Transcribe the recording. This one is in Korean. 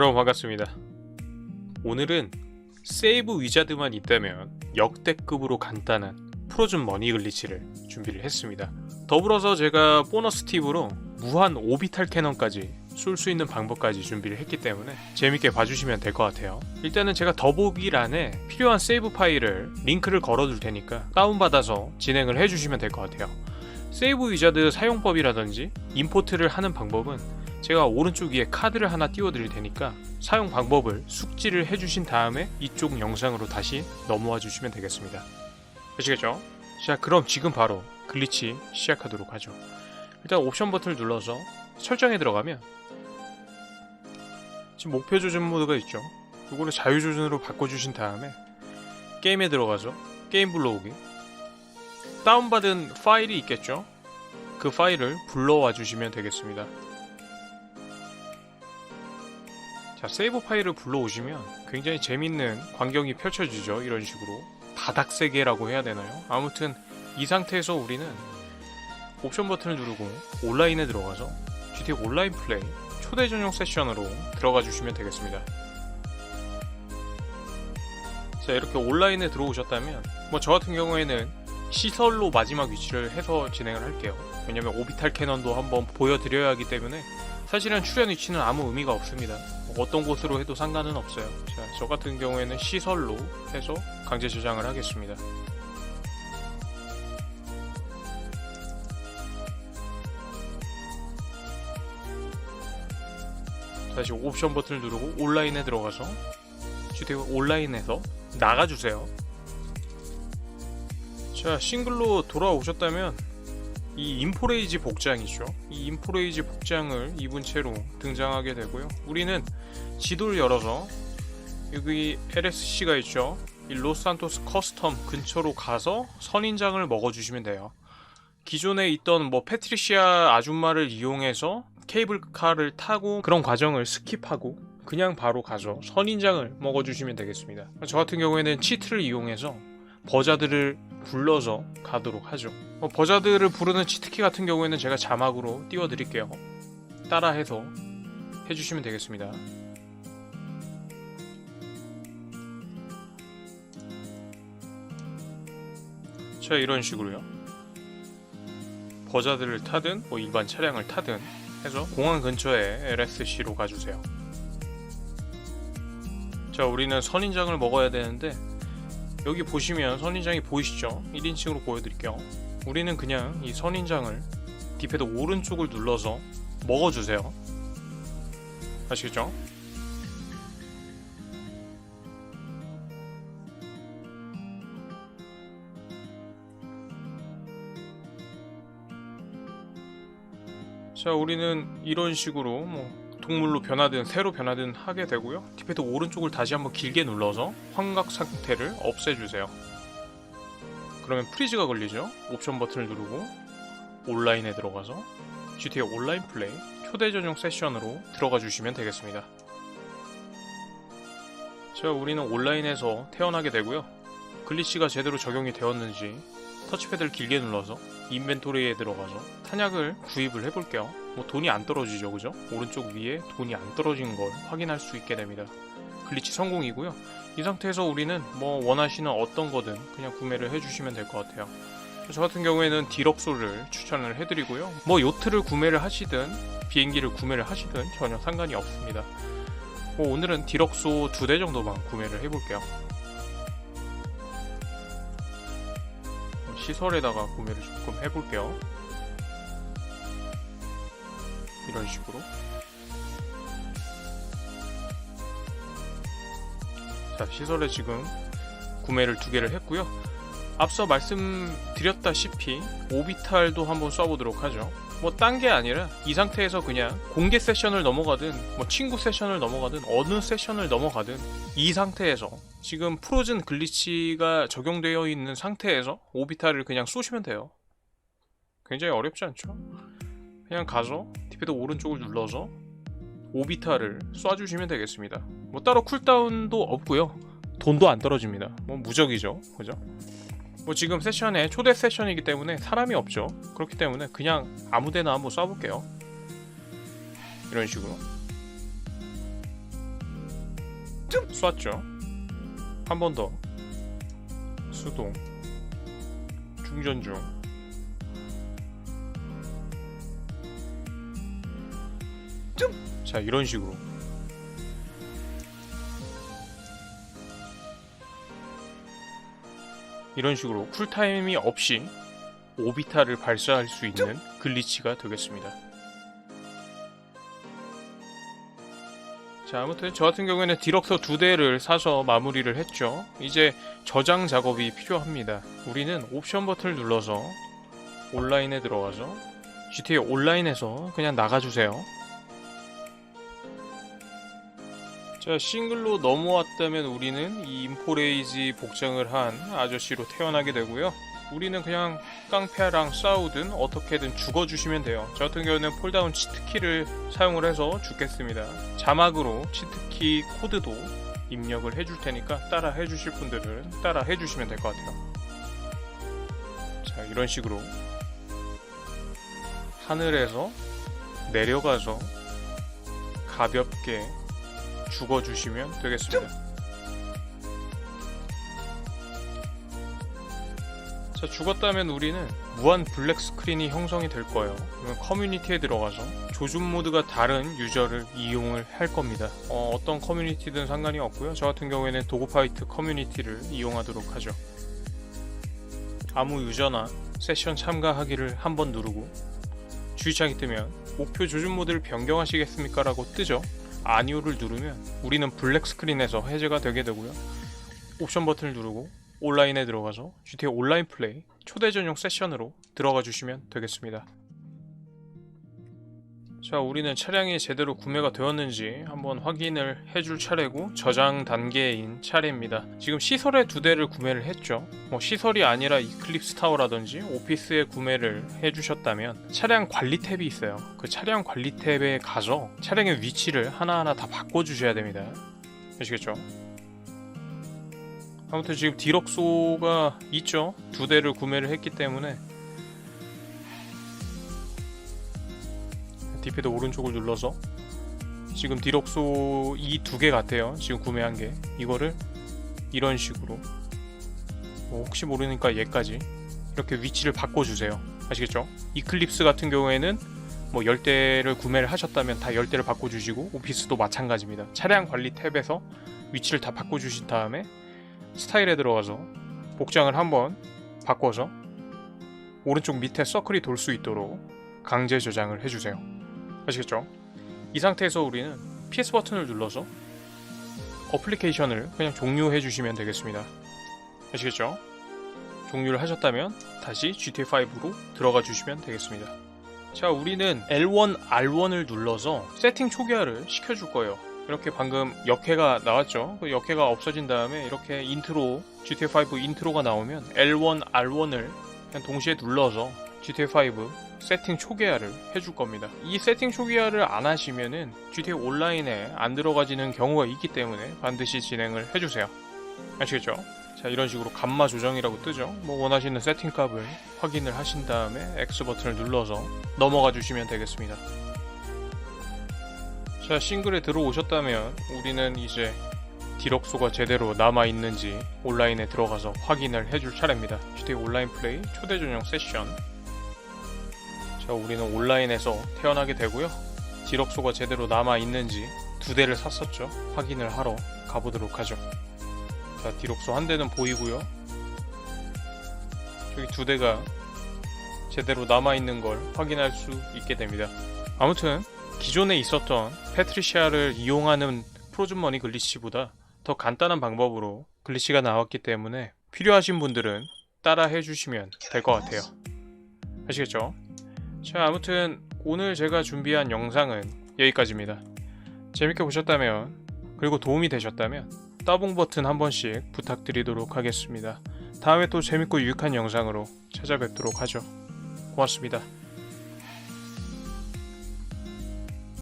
여러분 반갑습니다. 오늘은 세이브 위자드만 있다면 역대급으로 간단한 프로즌 머니 글리치를 준비를 했습니다. 더불어서 제가 보너스 팁으로 무한 오비탈 캐논까지 쏠 수 있는 방법까지 준비를 했기 때문에 재밌게 봐주시면 될 것 같아요. 일단은 제가 더보기란에 필요한 세이브 파일을 링크를 걸어둘 테니까 다운받아서 진행을 해주시면 될 것 같아요. 세이브 위자드 사용법이라든지 임포트를 하는 방법은 제가 오른쪽 위에 카드를 하나 띄워드릴 테니까 사용 방법을 숙지를 해주신 다음에 이쪽 영상으로 다시 넘어와 주시면 되겠습니다. 아시겠죠? 자 그럼 지금 바로 글리치 시작하도록 하죠. 일단 옵션 버튼을 눌러서 설정에 들어가면 지금 목표 조준 모드가 있죠. 이거를 자유 조준으로 바꿔주신 다음에 게임에 들어가서 게임 불러오기 다운받은 파일이 있겠죠. 그 파일을 불러와 주시면 되겠습니다. 자, 세이브 파일을 불러오시면 굉장히 재밌는 광경이 펼쳐지죠. 이런 식으로. 바닥 세계라고 해야 되나요? 아무튼 이 상태에서 우리는 옵션 버튼을 누르고 온라인에 들어가서 GTA 온라인 플레이 초대 전용 세션으로 들어가 주시면 되겠습니다. 자, 이렇게 온라인에 들어오셨다면 뭐 저 같은 경우에는 시설로 마지막 위치를 해서 진행을 할게요. 왜냐면 오비탈 캐논도 한번 보여드려야 하기 때문에 사실은 출연 위치는 아무 의미가 없습니다. 어떤 곳으로 해도 상관은 없어요. 자, 저 같은 경우에는 시설로 해서 강제 저장을 하겠습니다. 다시 옵션 버튼을 누르고 온라인에 들어가서 GTA 온라인에서 나가주세요. 자, 싱글로 돌아오셨다면 이 인포레이지 복장이죠. 이 인포레이지 복장을 입은 채로 등장하게 되고요. 우리는 지도를 열어서 여기 LSC가 있죠. 이 로스산토스 커스텀 근처로 가서 선인장을 먹어주시면 돼요. 기존에 있던 뭐 패트리시아 아줌마를 이용해서 케이블카를 타고 그런 과정을 스킵하고 그냥 바로 가서 선인장을 먹어주시면 되겠습니다. 저 같은 경우에는 치트를 이용해서 버자들을 불러서 가도록 하죠. 뭐 버자들을 부르는 치트키 같은 경우에는 제가 자막으로 띄워드릴게요. 따라해서 해주시면 되겠습니다. 자 이런 식으로요. 버자들을 타든 뭐 일반 차량을 타든 해서 공항 근처에 LSC로 가주세요. 자 우리는 선인장을 먹어야 되는데 여기 보시면 선인장이 보이시죠? 1인칭으로 보여드릴게요. 우리는 그냥 이 선인장을 딥패드 오른쪽을 눌러서 먹어주세요. 아시겠죠? 자, 우리는 이런 식으로 뭐 동물로 변하든 새로 변하든 하게 되고요. 딥패드 오른쪽을 다시 한번 길게 눌러서 환각 상태를 없애주세요. 그러면 프리즈가 걸리죠. 옵션 버튼을 누르고 온라인에 들어가서 GTA 온라인 플레이 초대 전용 세션으로 들어가 주시면 되겠습니다. 자, 우리는 온라인에서 태어나게 되고요. 글리치가 제대로 적용이 되었는지 터치패드를 길게 눌러서 인벤토리에 들어가서 탄약을 구입을 해볼게요. 뭐 돈이 안 떨어지죠, 그죠? 오른쪽 위에 돈이 안 떨어진 걸 확인할 수 있게 됩니다. 글리치 성공이고요. 이 상태에서 우리는 뭐 원하시는 어떤 거든 그냥 구매를 해주시면 될 것 같아요. 저 같은 경우에는 디럭소를 추천을 해드리고요. 뭐 요트를 구매를 하시든 비행기를 구매를 하시든 전혀 상관이 없습니다. 뭐 오늘은 디럭소 두 대 정도만 구매를 해볼게요. 시설에다가 구매를 조금 해볼게요. 이런 식으로. 자, 시설에 지금 구매를 두 개를 했고요. 앞서 말씀드렸다시피 오비탈도 한번 써보도록 하죠. 뭐 딴 게 아니라 이 상태에서 그냥 공개 세션을 넘어가든 뭐 친구 세션을 넘어가든 어느 세션을 넘어가든 이 상태에서 지금 프로즌 글리치가 적용되어 있는 상태에서 오비탈을 그냥 쏘시면 돼요. 굉장히 어렵지 않죠? 그냥 가서 딥패드 오른쪽을 눌러서 오비탈을 쏴주시면 되겠습니다. 뭐 따로 쿨다운도 없고요. 돈도 안 떨어집니다. 뭐 무적이죠. 그죠? 뭐 지금 세션에 초대 세션이기 때문에 사람이 없죠. 그렇기 때문에 그냥 아무데나 한번 쏴볼게요. 이런 식으로. 쐈죠. 한 번 더. 수동. 중전 중. 자, 이런 식으로. 이런 식으로 쿨타임이 없이 오비타를 발사할 수 있는 글리치가 되겠습니다. 자, 아무튼 저 같은 경우에는 디럭터 두 대를 사서 마무리를 했죠. 이제 저장 작업이 필요합니다. 우리는 옵션 버튼을 눌러서 온라인에 들어가서 GTA 온라인에서 그냥 나가주세요. 자, 싱글로 넘어왔다면 우리는 이 인포레이지 복장을 한 아저씨로 태어나게 되고요. 우리는 그냥 깡패랑 싸우든 어떻게든 죽어주시면 돼요. 저 같은 경우는 폴다운 치트키를 사용을 해서 죽겠습니다. 자막으로 치트키 코드도 입력을 해줄 테니까 따라 해주실 분들은 따라 해주시면 될 것 같아요. 자, 이런 식으로 하늘에서 내려가서 가볍게 죽어주시면 되겠습니다. 자, 죽었다면 우리는 무한 블랙 스크린이 형성이 될 거예요. 그러면 커뮤니티에 들어가서 조준 모드가 다른 유저를 이용을 할 겁니다. 어, 떤 커뮤니티든 상관이 없고요. 저 같은 경우에는 도그파이트 커뮤니티를 이용하도록 하죠. 아무 유저나 세션 참가하기를 한 번 누르고 주의창이 뜨면 목표 조준 모드를 변경하시겠습니까? 라고 뜨죠. 아니오를 누르면 우리는 블랙 스크린에서 해제가 되게 되고요. 옵션 버튼을 누르고 온라인에 들어가서 GTA 온라인 플레이 초대 전용 세션으로 들어가 주시면 되겠습니다. 자, 우리는 차량이 제대로 구매가 되었는지 한번 확인을 해줄 차례고 저장 단계인 차례입니다. 지금 시설에 두 대를 구매를 했죠. 뭐 시설이 아니라 이클립스 타워라든지 오피스에 구매를 해주셨다면 차량 관리 탭이 있어요. 그 차량 관리 탭에 가서 차량의 위치를 하나하나 다 바꿔주셔야 됩니다. 아시겠죠? 아무튼 지금 디럭소가 있죠. 두 대를 구매를 했기 때문에 디패드 오른쪽을 눌러서 지금 디럭소 이 두 개 같아요. 지금 구매한 게 이거를 이런 식으로 뭐 혹시 모르니까 얘까지 이렇게 위치를 바꿔주세요. 아시겠죠? 이클립스 같은 경우에는 뭐 10대를 구매를 하셨다면 다 10대를 바꿔주시고 오피스도 마찬가지입니다. 차량 관리 탭에서 위치를 다 바꿔주신 다음에 스타일에 들어가서 복장을 한번 바꿔서 오른쪽 밑에 서클이 돌 수 있도록 강제 저장을 해주세요. 아시겠죠? 이 상태에서 우리는 PS 버튼을 눌러서 어플리케이션을 그냥 종료해 주시면 되겠습니다. 아시겠죠? 종료를 하셨다면 다시 GTA5로 들어가 주시면 되겠습니다. 자, 우리는 L1, R1을 눌러서 세팅 초기화를 시켜줄 거예요. 이렇게 방금 역해가 나왔죠. 그 역해가 없어진 다음에 이렇게 인트로 GTA5 인트로가 나오면 L1, R1을 그냥 동시에 눌러서 GTA5 세팅 초기화를 해줄 겁니다. 이 세팅 초기화를 안 하시면은 GTA 온라인에 안 들어가지는 경우가 있기 때문에 반드시 진행을 해주세요. 아시겠죠? 자 이런 식으로 감마 조정이라고 뜨죠. 뭐 원하시는 세팅 값을 확인을 하신 다음에 X 버튼을 눌러서 넘어가 주시면 되겠습니다. 자 싱글에 들어오셨다면 우리는 이제 디럭소가 제대로 남아있는지 온라인에 들어가서 확인을 해줄 차례입니다. GTA 온라인 플레이 초대 전용 세션 자 우리는 온라인에서 태어나게 되고요. 디럭소가 제대로 남아 있는지 두 대를 샀었죠. 확인을 하러 가보도록 하죠. 자 디럭소 한 대는 보이고요. 저기 두 대가 제대로 남아 있는 걸 확인할 수 있게 됩니다. 아무튼 기존에 있었던 패트리시아를 이용하는 프로즌머니 글리치보다 더 간단한 방법으로 글리치가 나왔기 때문에 필요하신 분들은 따라 해주시면 될 것 같아요. 아시겠죠? 자, 아무튼 오늘 제가 준비한 영상은 여기까지입니다. 재밌게 보셨다면 그리고 도움이 되셨다면 따봉 버튼 한 번씩 부탁드리도록 하겠습니다. 다음에 또 재밌고 유익한 영상으로 찾아뵙도록 하죠. 고맙습니다.